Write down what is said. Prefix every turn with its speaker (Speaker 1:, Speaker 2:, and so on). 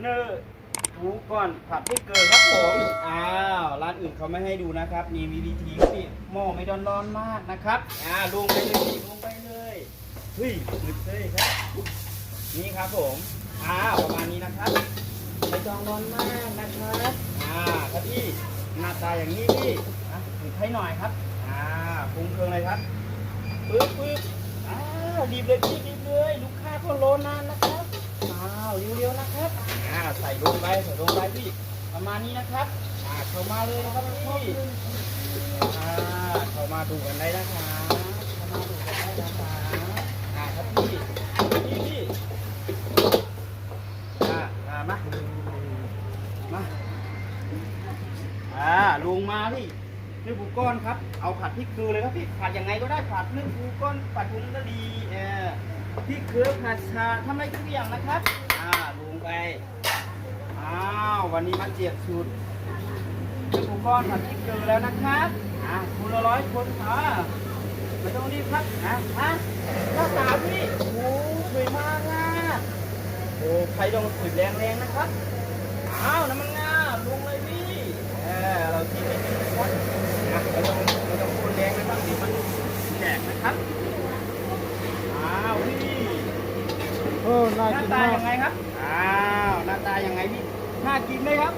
Speaker 1: เนอร์ถูก่อนผัดพริกเกลือครับผม อ้าว ร้านอื่นเขาไม่ให้ดูนะครับ นี่มีวิธีที่หม้อไม่ร้อนๆมากนะครับ อ่าลงไปเลยลงไปเลย เฮ้ยมืดเลยครับ นี่ครับผมอ่าประมาณนี้นะครับ ไม่ต้องร้อนมากนะครับ อ่าถ้าพี่หน้าตาอย่างนี้พี่อะถือให้หน่อยครับ อ่าปรุงเครื่องเลยครับปึ๊บปึ๊บอ้าวรีบเลยพี่รีบเลย ลูกค้าก็รอนานนะครับอ้าวเร็วๆนะครับอ่า ใส่ลงไปใส่ลงไปพี่ประมาณนี้นะครับอ่าเข้ามาเลยนะครับพี่อ่าเข้ามาดูกันได้นะครับเข้ามาดูกันได้นะครับอ่าครับพี่พี่พี่อ่าอ่ามามาอ่าลงมาพี่นึ่งปูก้อนครับ เอาผัดพริกเกลือเลยครับพี่ผัดยังไงก็ได้ผัดนึ่งปูก้อนผัดพุงก็ดีเออพริกเกลือผัดชาทำอะไรทุกอย่างนะครับ อ่าลงไป อ้าววันนี้มาเจียบสูตรนึ่งปูก้อนผัดพริกเกลือแล้วนะครับอ่าคุณละร้อยคนอ่าไม่ต้องรีบครับอะอะหน้าตาพี่โอ้โหสวยมากอะโอ้ใครต้องฝึกแรงๆนะครับอ้าวน้ำมันงาลงเลยพี่เออเรากินไม่กินทุกคนนะไม่ต้องไม่ต้องคนแรงนะครับเดี๋ยวมันแตกนะครับอ้าวพี่
Speaker 2: โอ้น่า
Speaker 1: หน้า
Speaker 2: กิน
Speaker 1: ตามา
Speaker 2: ก
Speaker 1: ยังไงครับ อ้าว หน้าตายังไงพี่ น่ากินไหมครับ